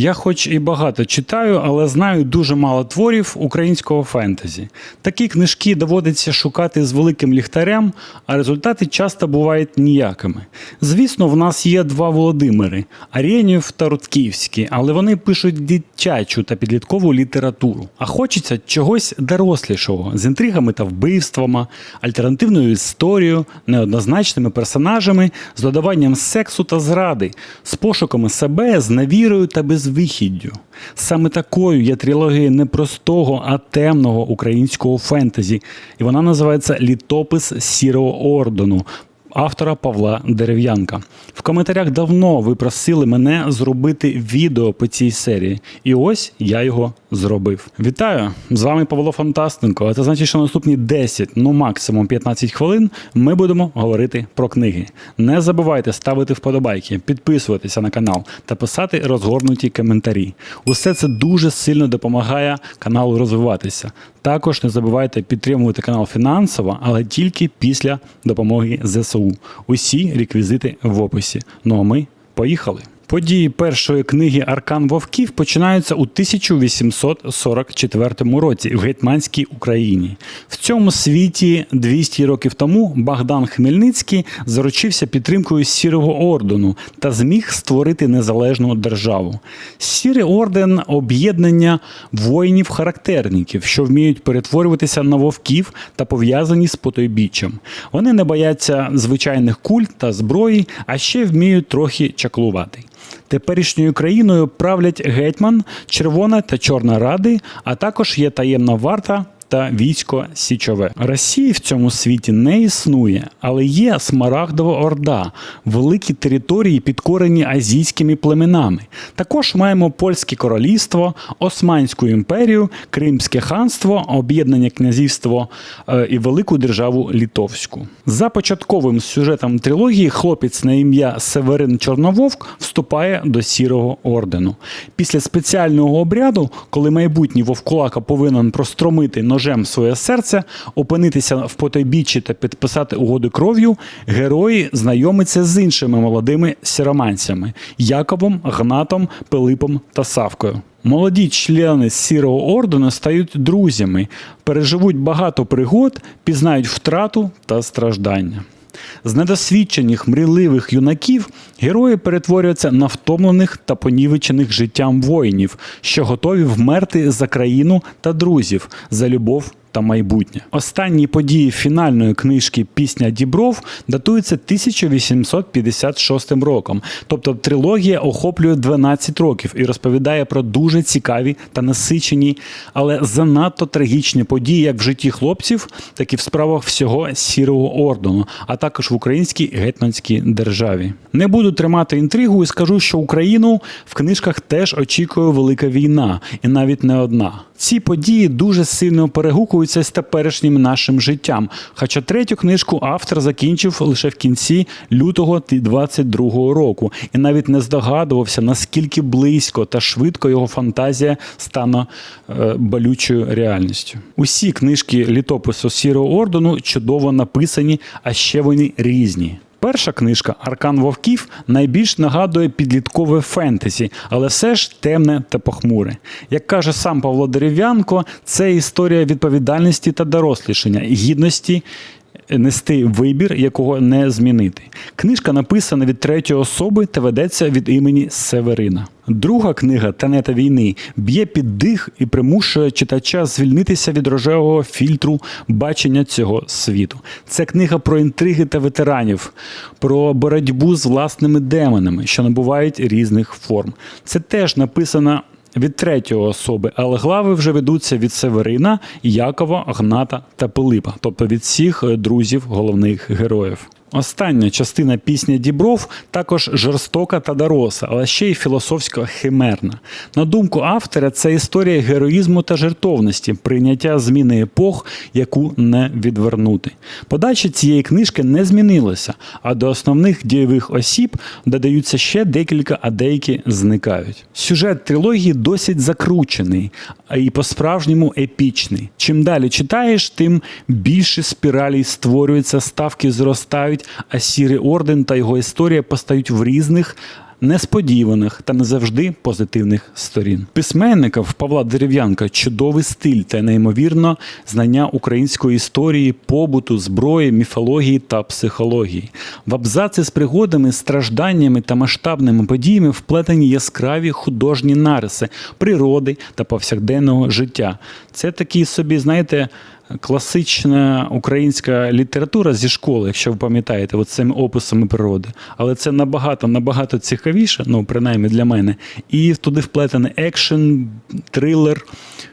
Я хоч і багато читаю, але знаю дуже мало творів українського фентезі. Такі книжки доводиться шукати з великим ліхтарем, а результати часто бувають ніякими. Звісно, в нас є два Володимири Арєнєв та Рудківський, але вони пишуть дитячу та підліткову літературу. А хочеться чогось дорослішого з інтригами та вбивствами, альтернативною історією, неоднозначними персонажами, з додаванням сексу та зради, з пошуками себе, з невірою та безвихіддю. Саме такою є трилогія не простого, а темного українського фентезі, і вона називається Літопис Сірого Ордену. Автора Павла Дерев'янка. В коментарях давно ви просили мене зробити відео по цій серії, і ось я його зробив. Вітаю! З вами Павло Фантастенко. А це значить, що наступні 10, ну максимум 15 хвилин ми будемо говорити про книги. Не забувайте ставити вподобайки, підписуватися на канал та писати розгорнуті коментарі. Усе це дуже сильно допомагає каналу розвиватися. Також не забувайте підтримувати канал фінансово, але тільки після допомоги ЗСУ. Усі реквізити в описі. Ну а ми поїхали. Події першої книги Аркан Вовків починаються у 1844 році в Гетьманській Україні. В цьому світі 200 років тому Богдан Хмельницький заручився підтримкою Сірого ордену та зміг створити незалежну державу. Сірий орден об'єднання воїнів-характерників, що вміють перетворюватися на вовків та пов'язані з потойбіччям. Вони не бояться звичайних куль та зброї, а ще вміють трохи чаклувати. Теперішньою країною правлять гетьман, червона та чорна ради, а також є таємна варта. Та військо Січове Росії в цьому світі не існує, але є Смарагдова Орда, великі території, підкорені азійськими племенами. Також маємо польське королівство, Османську імперію, Кримське ханство, об'єднання князівство е, і велику державу Літовську. За початковим сюжетом трилогії хлопець на ім'я Северин Чорнововк вступає до сірого ордену. Після спеціального обряду, коли майбутній вовкулака повинен простромити ножем своє серце, опинитися в потойбіччі та підписати угоди кров'ю, герої знайомиться з іншими молодими сіроманцями Яковом, Гнатом, Пилипом та Савкою. Молоді члени сірого ордену стають друзями, переживуть багато пригод, пізнають втрату та страждання. З недосвідчених мріливих юнаків герої перетворюються на втомлених та понівечених життям воїнів, що готові вмерти за країну та друзів, за любов та майбутнє. Останні події фінальної книжки Пісня Дібров датуються 1856 роком. Тобто трилогія охоплює 12 років і розповідає про дуже цікаві та насичені, але занадто трагічні події, як в житті хлопців, так і в справах всього сірого ордену, а також в українській гетьманській державі. Не буду тримати інтригу і скажу, що Україну в книжках теж очікує велика війна, і навіть не одна. Ці події дуже сильно перегукуються з теперішнім нашим життям. Хоча третю книжку автор закінчив лише в кінці лютого 22-го року, і навіть не здогадувався, наскільки близько та швидко його фантазія стане е, болючою реальністю. Усі книжки літопису Сірого ордену чудово написані, а ще вони різні. Перша книжка Аркан Вовків найбільш нагадує підліткове фентезі, але все ж темне та похмуре. Як каже сам Павло Дерев'янко, це історія відповідальності та дорослішання, гідності. Нести вибір, якого не змінити. Книжка написана від третьої особи та ведеться від імені Северина. Друга книга Тенета війни б'є під дих і примушує читача звільнитися від рожевого фільтру бачення цього світу. Це книга про інтриги та ветеранів, про боротьбу з власними демонами, що набувають різних форм. Це теж написано від третьої особи, але глави вже ведуться від Северина, Якова, Гната та Пилипа, тобто від всіх е, друзів головних героїв. Остання частина пісні Дібров також жорстока та доросла, але ще й філософсько химерна. На думку автора, це історія героїзму та жертовності, прийняття зміни епох, яку не відвернути. Подача цієї книжки не змінилася, а до основних дієвих осіб додаються ще декілька, а деякі зникають. Сюжет трилогії досить закручений і по-справжньому епічний. Чим далі читаєш, тим більше спіралей створюються, ставки зростають, а сірий орден та його історія постають в різних несподіваних та не завжди позитивних сторін. Письменника в Павла Дерев'янка чудовий стиль та неймовірно знання української історії, побуту, зброї, міфології та психології. В абзаці з пригодами, стражданнями та масштабними подіями вплетені яскраві художні нариси природи та повсякденного життя. Це такий собі, знаєте. Класична українська література зі школи, якщо ви пам'ятаєте, от цими описами природи. Але це набагато набагато цікавіше, ну принаймні для мене. І туди вплетений екшен, трилер,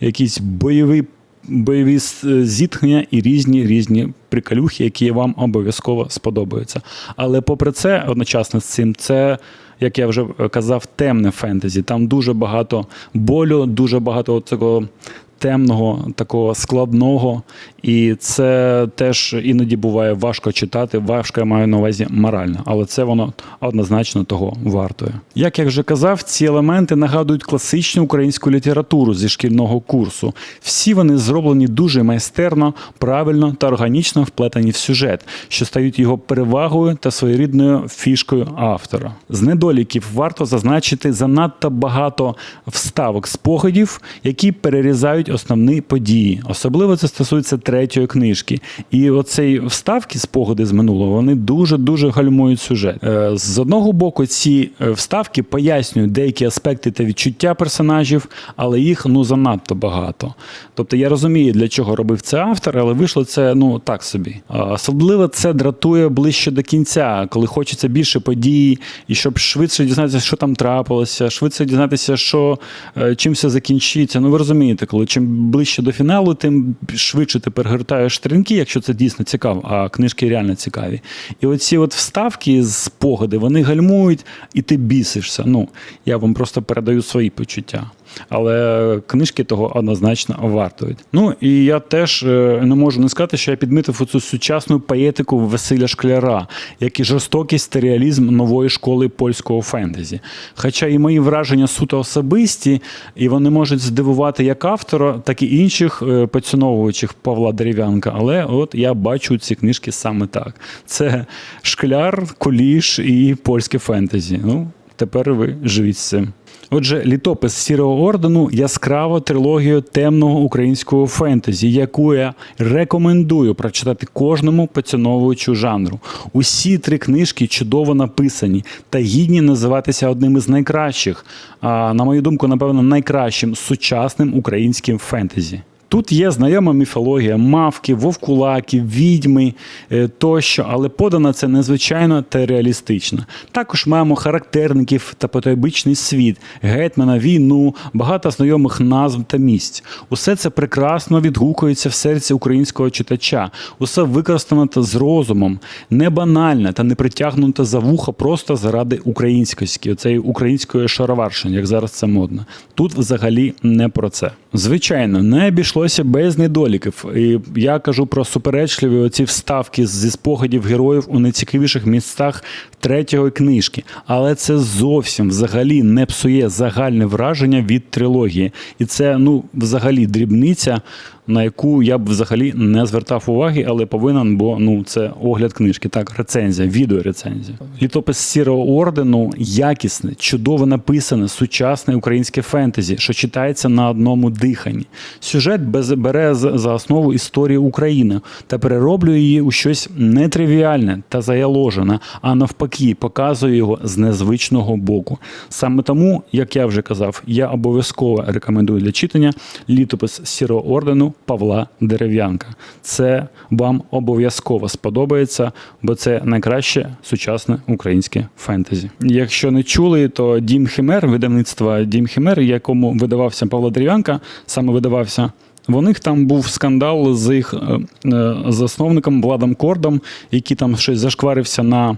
якісь бойові, бойові зіткнення і різні різні приколюхи, які вам обов'язково сподобаються. Але попри це, одночасно з цим, це. Як я вже казав, темне фентезі. Там дуже багато болю, дуже багато цього темного, такого складного, і це теж іноді буває важко читати. Важко я маю на увазі морально, але це воно однозначно того вартує. Як я вже казав, ці елементи нагадують класичну українську літературу зі шкільного курсу. Всі вони зроблені дуже майстерно, правильно та органічно вплетені в сюжет, що стають його перевагою та своєрідною фішкою автора. З недоліків варто зазначити занадто багато вставок спогадів, які перерізають основні події. Особливо це стосується третьої книжки. І оцей вставки спогади з минулого вони дуже дуже гальмують сюжет. Е, З одного боку, ці е, вставки пояснюють деякі аспекти та відчуття персонажів, але їх ну занадто багато. Тобто я розумію, для чого робив це автор, але вийшло це ну так собі. Особливо це дратує ближче до кінця, коли хочеться більше подій, і щоб швидше дізнатися, що там трапилося, швидше дізнатися, що е, чим все закінчиться. Ну ви розумієте, коли чим ближче до фіналу, тим швидше ти перегортаєш сторінки, якщо це дійсно цікаво, а книжки реально цікаві. І оці от вставки з спогади, вони гальмують, і ти бісишся. Ну, я вам просто передаю свої почуття. Але книжки того однозначно вартують. Ну і я теж е, не можу не сказати, що я підмітив оцю сучасну поетику Василя Шкляра, як і жорстокість та нової школи польського фентезі. Хоча і мої враження суто особисті, і вони можуть здивувати як автора, так і інших е, поціновувачів Павла Дерев'янка. Але от я бачу ці книжки саме так: це шкляр, куліш і польське фентезі. Ну, тепер ви живіть з цим. Отже, літопис сірого ордену яскрава трилогія темного українського фентезі, яку я рекомендую прочитати кожному поціновувачу жанру. Усі три книжки чудово написані та гідні називатися одним із найкращих, а на мою думку, напевно, найкращим сучасним українським фентезі. Тут є знайома міфологія мавки, вовкулаки, відьми е, тощо, але подана це незвичайно та реалістично. Також маємо характерників та потойбичний світ, гетьмана, війну, багато знайомих назв та місць. Усе це прекрасно відгукується в серці українського читача. Усе використано та з розумом, не банальне та не притягнуте за вуха просто заради українськості, оцеї української шароварщини, як зараз це модно. Тут взагалі не про це. Звичайно, не обійшлося без недоліків. І я кажу про суперечливі оці вставки зі спогадів героїв у найцікавіших місцях третьої книжки. Але це зовсім взагалі не псує загальне враження від трилогії. І це ну взагалі дрібниця. На яку я б взагалі не звертав уваги, але повинен, бо ну це огляд книжки, так, рецензія, відеорецензія. Літопис сірого ордену якісне, чудово написане, сучасне українське фентезі, що читається на одному диханні. Сюжет бере за основу історію України та перероблює її у щось нетривіальне та заяложене, а навпаки, показує його з незвичного боку. Саме тому, як я вже казав, я обов'язково рекомендую для читання літопис сірого ордену Павла Дерев'янка. Це вам обов'язково сподобається, бо це найкраще сучасне українське фентезі. Якщо не чули, то Дім Химер, видавництва Дім Химер, якому видавався Павло Дерев'янка, саме видавався. В них там був скандал з їх е, е, засновником Владом Кордом, який там щось зашкварився на е,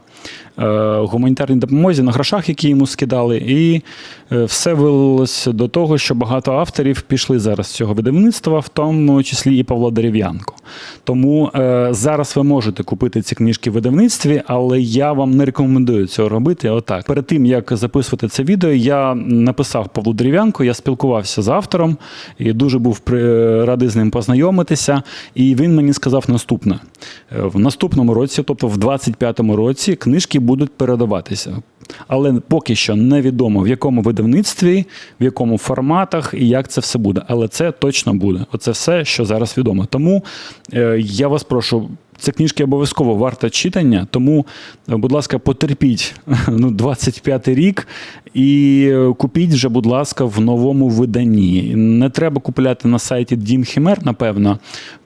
гуманітарній допомозі, на грошах, які йому скидали. І все вилилося до того, що багато авторів пішли зараз з цього видавництва, в тому числі і Павло Дерев'янко. Тому зараз ви можете купити ці книжки в видавництві, але я вам не рекомендую цього робити. Отак. Перед тим як записувати це відео, я написав Павлу Дерев'янку, я спілкувався з автором і дуже був при, радий з ним познайомитися. І він мені сказав наступне: Е, в наступному році, тобто в 25-му році, книжки будуть передаватися. Але поки що невідомо в якому видавництві, в якому форматах і як це все буде. Але це точно буде. Оце все, що зараз відомо. Тому е, я вас прошу. Це книжки обов'язково варта читання, тому, е, будь ласка, потерпіть ну, 25-й рік і е, купіть вже, будь ласка, в новому виданні. Не треба купляти на сайті Дім Хімер, напевно.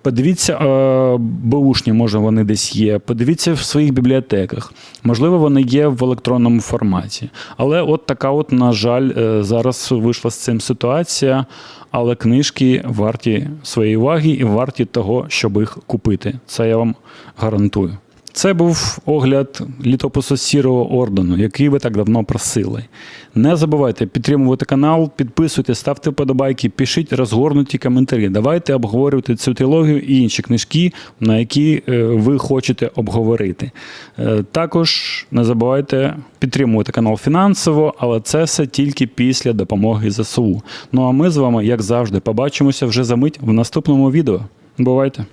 Подивіться, е, беушні, може, вони десь є. Подивіться в своїх бібліотеках. Можливо, вони є в електронному форматі. Але от така, от, на жаль, зараз вийшла з цим ситуація. Але книжки варті своєї уваги і варті того, щоб їх купити. Це я вам гарантую. Це був огляд літопису сірого ордену, який ви так давно просили. Не забувайте підтримувати канал, підписуйтесь, ставте вподобайки, пишіть розгорнуті коментарі. Давайте обговорювати цю трилогію і інші книжки, на які е, ви хочете обговорити. Е, Також не забувайте підтримувати канал фінансово, але це все тільки після допомоги ЗСУ. Ну а ми з вами, як завжди, побачимося вже за мить в наступному відео. Бувайте!